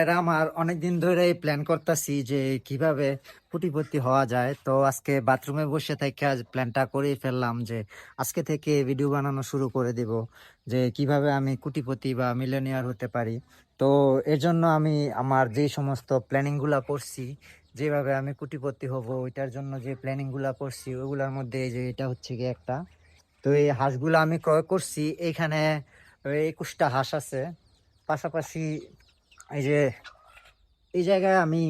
ভাইরা আমার অনেকদিন ধরে প্ল্যান করতেছি যে কীভাবে কুটিপতি হওয়া যায়। তো আজকে বাথরুমে বসে থেকে আজ প্ল্যানটা করেই ফেললাম যে আজকে থেকে ভিডিও বানানো শুরু করে দিব, যে কীভাবে আমি কুটিপতি বা মিলেনিয়ার হতে পারি। তো এর জন্য আমি আমার যে সমস্ত প্ল্যানিংগুলো করছি, যেভাবে আমি কুটিপতি হব, ওইটার জন্য যে প্ল্যানিংগুলো করছি, ওইগুলোর মধ্যে যে এটা হচ্ছে কি একটা। তো এই হাঁসগুলো আমি ক্রয় করছি, এখানে একুশটা হাঁস আছে। পাশাপাশি এই যে, এই জায়গায় আমি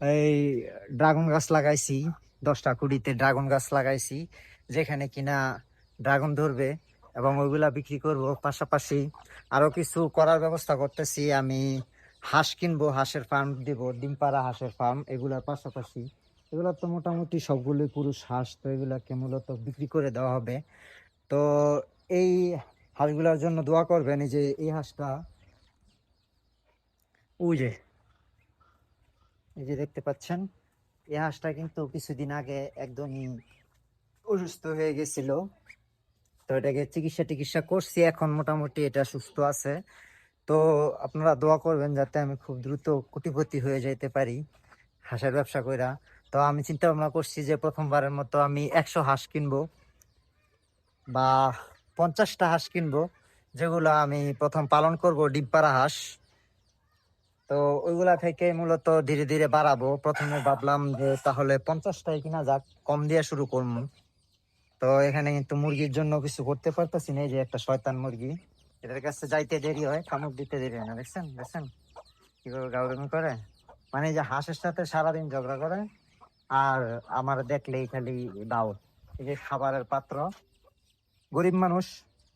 এই ড্রাগন গাছ লাগাইছি, দশটা কুড়িতে ড্রাগন গাছ লাগাইছি, যেখানে কিনা ড্রাগন ধরবে এবং ওইগুলা বিক্রি করব। পাশাপাশি আরও কিছু করার ব্যবস্থা করতেছি। আমি হাঁস কিনবো, হাঁসের ফার্ম দিব, ডিমপাড়া হাঁসের ফার্ম, এগুলার পাশাপাশি। এগুলো তো মোটামুটি সবগুলোই পুরুষ হাঁস, তো এগুলাকে মূলত বিক্রি করে দেওয়া হবে। তো এই হাঁসগুলোর জন্য দোয়া করবেন যে এই হাঁসটা যে, এই যে দেখতে পাচ্ছেন এই হাঁসটা কিন্তু কিছুদিন আগে একদমই অসুস্থ হয়ে গেছিল। তো এটাকে চিকিৎসা টিকিৎসা করছি, এখন মোটামুটি এটা সুস্থ আছে। তো আপনারা দোয়া করবেন যাতে আমি খুব দ্রুত কোটিপতি হয়ে যাইতে পারি হাঁসের ব্যবসা কইরা। তো আমি চিন্তা ভাবনা করছি যে প্রথমবারের মতো আমি একশো হাঁস কিনবো বা পঞ্চাশটা হাঁস কিনবো, যেগুলো আমি প্রথম পালন করব ডিম পাড়া হাঁস। তো ওইগুলা থেকে মূলত ধীরে ধীরে বাড়াবো। প্রথমে ভাবলাম যে তাহলে পঞ্চাশটাই কিনা যাক, কম দিয়ে শুরু করব। তো এখানে কিন্তু মুরগির জন্য কিছু করতে পারতেছি না যে একটা শয়তান মুরগি। এদের কাছে যাইতে দেরি হয় কামড় দিতে দেরি হয় না, দেখছেন? দেখছেন? কীভাবে গাউরামি করে? মানে যে হাঁসের সাথে সারাদিন ঝগড়া করে, আর আমার দেখলেই খালি দাও। এই যে খাবারের পাত্র। গরিব মানুষ,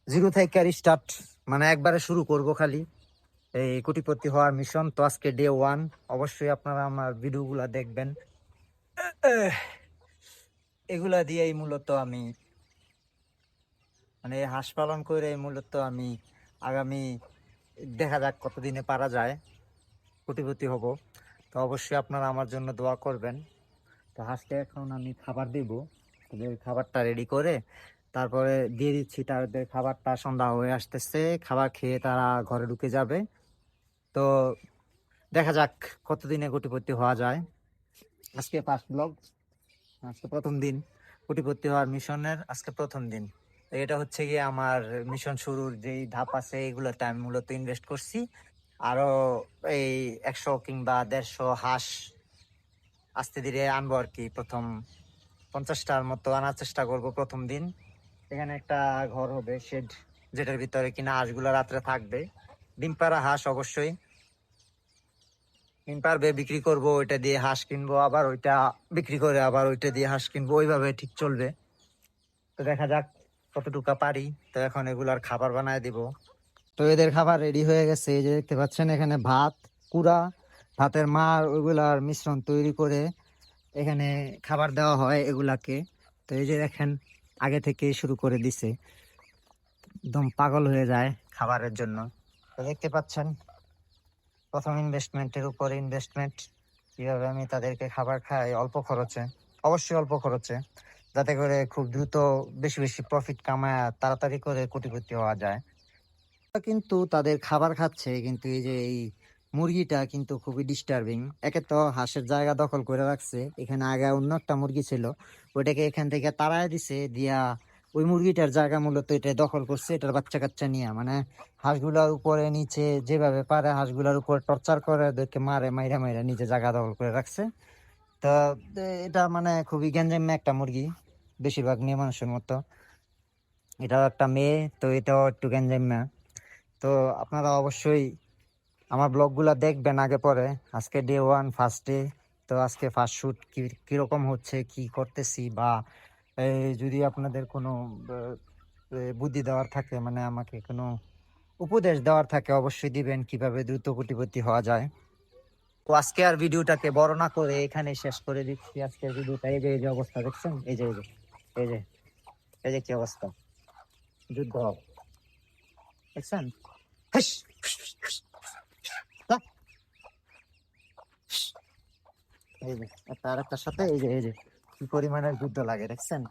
জিরো থেকে স্টার্ট মানে একবারে শুরু করব খালি। এই কোটিপতি হওয়ার মিশন তো আজকে ডে ওয়ান অবশ্যই আপনারা আমার ভিডিওগুলা দেখবেন। এগুলা দিয়েই মূলত আমি মানে হাঁস পালন করে মূলত আমি আগামী, দেখা যাক কতদিনে পারা যায়, কোটিপতি হব। তো অবশ্যই আপনারা আমার জন্য দোয়া করবেন। তো হাঁসকে এখন আমি খাবার দেব। তাদের খাবারটা রেডি করে, তারপরে দিয়ে দিচ্ছি তাদের খাবারটা, সন্ধ্যা হয়ে আসতেছে, খাবার খেয়ে তারা ঘরে ঢুকে যাবে। তো দেখা যাক কতদিনে কোটিপতি হওয়া যায়। আজকে ফার্স্ট ব্লগ আজকে প্রথম দিন কোটিপতি হওয়ার মিশনের আজকে প্রথম দিন। এটা হচ্ছে গিয়ে আমার মিশন শুরুর যেই ধাপ আছে এইগুলোতে আমি মূলত ইনভেস্ট করছি। আরও এই একশো কিংবা দেড়শো হাঁস আস্তে ধীরে আনব আর কি। প্রথম পঞ্চাশটার মতো আনার চেষ্টা করব প্রথম দিন। এখানে একটা ঘর হবে শেড যেটার ভিতরে কিনা হাঁসগুলো রাত্রে থাকবে। ডিম পাড়া হাঁস অবশ্যই। ডিম পারবে বিক্রি করব, ওইটা দিয়ে হাঁস কিনবো, আবার ওইটা বিক্রি করে আবার ওইটা দিয়ে হাঁস কিনবো, ওইভাবে ঠিক চলবে। তো দেখা যাক কতটুকু পারি। তো এখন এগুলার খাবার বানায় দিব। তো এদের খাবার রেডি হয়ে গেছে। এই যে দেখতে পাচ্ছেন, এখানে ভাত, কুড়া, ভাতের মার, ওইগুলার মিশ্রণ তৈরি করে এখানে খাবার দেওয়া হয় এগুলাকে। তো এই যে দেখেন, আগে থেকে শুরু করে দিছে। একদম পাগল হয়ে যায় খাবারের জন্য। তো দেখতে পাচ্ছেন প্রথম ইনভেস্টমেন্টের উপরে ইনভেস্টমেন্ট কীভাবে আমি তাদেরকে খাবার খাই, অল্প খরচে, অবশ্যই অল্প খরচে, যাতে করে খুব দ্রুত বেশি বেশি প্রফিট কামায় তাড়াতাড়ি করে কোটিপতি হওয়া যায়। কিন্তু তাদের খাবার খাচ্ছে, কিন্তু এই যে এই মুরগিটা কিন্তু খুবই ডিস্টার্বিং একে তো হাঁসের জায়গা দখল করে রাখছে। এখানে আগে অন্য একটা মুরগি ছিল ওইটাকে এখান থেকে তাড়ায় দিছে, দিয়া ওই মুরগিটার জায়গা মূলত এটা দখল করছে, এটার বাচ্চা কাচ্চা নিয়ে। মানে হাঁসগুলার উপরে, নিচে যেভাবে পারে হাঁসগুলার উপরে টর্চার করে, ওদেরকে মারে, মাইরা মাইরা নিচে জায়গা দখল করে রাখছে। তো এটা মানে খুবই গ্যাঞ্জাম একটা মুরগি, বেশিরভাগ মেয়ে মানুষের মতো। এটাও একটা মেয়ে, তো এটাও একটু গ্যাঞ্জাম তো আপনারা অবশ্যই আমার ব্লগগুলা দেখবেন আগে পরে। আজকে ডে ওয়ান ফার্স্ট ডে তো আজকে ফার্স্ট শ্যুট কি, কীরকম হচ্ছে, কি করতেছি বা যদি আপনাদের কোনো বুদ্ধি দেওয়ার থাকে মানে আমাকে কোনো উপদেশ দেওয়ার থাকে, অবশ্যই দিবেন, কীভাবে দ্রুত কোটিপতি হওয়া যায়। তো আজকে আর ভিডিওটাকে বড় না করে এখানে শেষ করে দিচ্ছি। আজকের ভিডিওটা এই যে এই যে অবস্থা, দেখছেন? এই যে এই যে এই যে এই যে কি অবস্থা? যুদ্ধ। দেখছেন? এই যে আর একটার সাথে, এই যে এই যে। কি পরিমাণের যুদ্ধ লাগে দেখছেন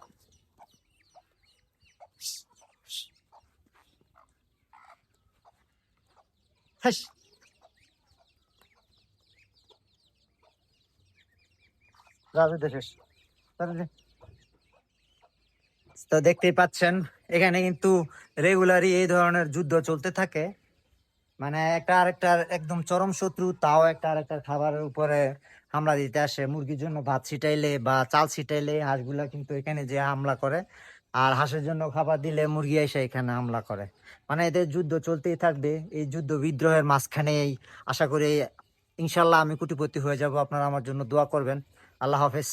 তো দেখতেই পাচ্ছেন এখানে কিন্তু রেগুলারই এই ধরনের যুদ্ধ চলতে থাকে। মানে একটা আরেকটার একদম চরম শত্রু, তাও একটা আরেকটার খাবারের উপরে হামলা দিতে আসে। মুরগির জন্য ভাত ছিটাইলে বা চাল ছিটাইলে হাঁসগুলা কিন্তু এখানে যে হামলা করে, আর হাঁসের জন্য খাবার দিলে মুরগি এসে এখানে হামলা করে। মানে এদের যুদ্ধ চলতেই থাকবে। এই যুদ্ধ বিদ্রোহের মাঝখানেই আশা করি, ইনশাল্লাহ আমি কুটিপতি হয়ে যাব। আপনারা আমার জন্য দোয়া করবেন। আল্লাহ হাফেজ।